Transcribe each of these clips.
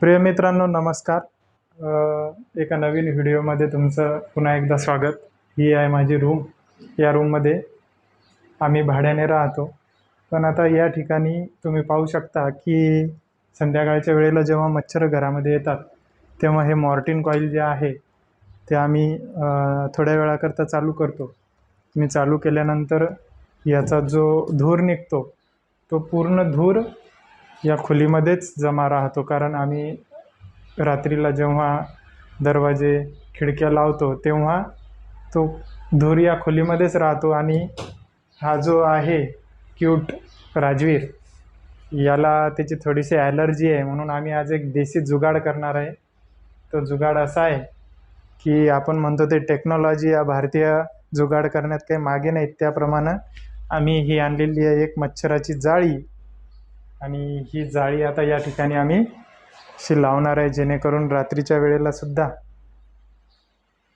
प्रिय मित्रांनो नमस्कार. एका नवीन व्हिडिओमध्ये तुमचं पुन्हा एकदा स्वागत. ही आहे माझी रूम. या रूममध्ये आम्ही भाड्याने राहतो. पण आता या ठिकाणी तुम्ही पाहू शकता की संध्याकाळच्या वेळेला जेव्हा मच्छर घरामध्ये येतात तेव्हा हे मॉर्टिन कॉईल जे आहे ते आम्ही थोड्या वेळाकरता चालू करतो. मी चालू केल्यानंतर याचा जो धूर निघतो तो पूर्ण धूर या खोलीमध्येच जमा राहतो. कारण आम्ही रात्रीला जेव्हा दरवाजे खिडक्या लावतो तेव्हा तो धूर या खोलीमध्येच राहतो आणि हा जो आहे क्यूट राजवीर याला त्याची थोडीशी ॲलर्जी आहे. म्हणून आम्ही आज एक देशी जुगाड करणार आहे. तो जुगाड असा आहे की आपण म्हणतो ते टेक्नॉलॉजी या भारतीय जुगाड करण्यात काही मागे नाहीत. त्याप्रमाणे आम्ही ही आणलेली आहे एक मच्छराची जाळी. आणि ही जाळी आता या ठिकाणी आम्ही अशी लावणार आहे जेणेकरून रात्रीच्या वेळेला सुद्धा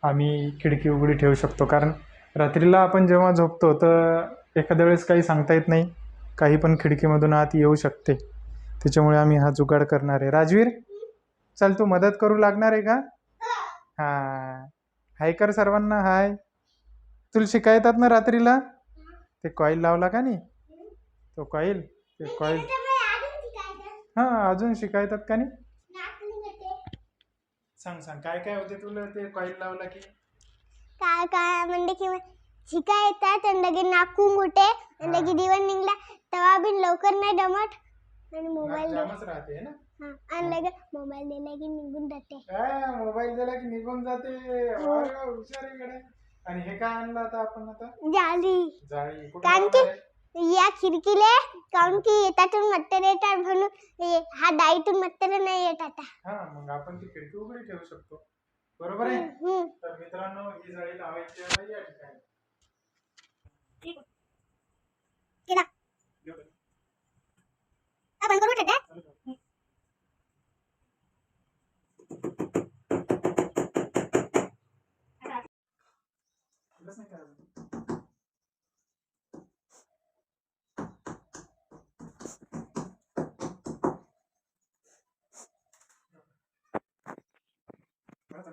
आम्ही खिडकी उघडी ठेवू शकतो. कारण रात्रीला आपण जेव्हा झोपतो तर एखाद्या वेळेस काही सांगता येत नाही. काही पण खिडकीमधून आत येऊ शकते. त्याच्यामुळे आम्ही हा जुगाड करणार आहे. राजवीर चल तू मदत करू लागणार आहे का? हां. हाय कर सर्वांना हाय. तुला शिकायतात ना रात्रीला? ते कॉईल लावला का नाही? तो कॉईल? ते कॉईल हां अजून शिकायतात का नाही? सांग सांग काय काय होते तुला ते कॉईल लावला की? काय काय म्हणजे की शिका येतात आणि लगे नाकू मोठे आणि हा. लगे दिवस निघला तेव्हा बी लवकर नाही दमट आणि मोबाईल जामच राहते ना? हा आणि लगे मोबाईल दिला की निघून जाते. काय मोबाईल दिला की निघून जाते. हो. अरे हुशार गड्या. आणि हे काय आणलं आता आपण आता? झाली जाळी कुठं कारण की? या खिडकीले कारण की त्यातून मच्छर येतात म्हणून हे- हा डाईतून मच्छर नाही येत आता हा मग आपण ती खिडकी उघडी ठेवू शकतो बरोबर आहे हम्म. तर मित्रांनो ही जाळी लावायची आहे या ठिकाणी केला. घेऊ का? आपण करू टाका चालू कर. बस नाही करायचं.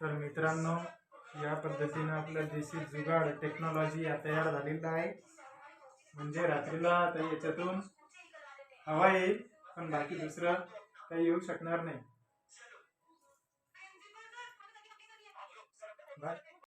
तर मित्रांनो या पद्धतीनं आपलं देशी जुगाड टेक्नॉलॉजी या तयार झालेलं आहे. म्हणजे रात्रीला तर याच्यातून हवा येईल पण बाकी दुसरं काही येऊ शकणार नाही. बाय.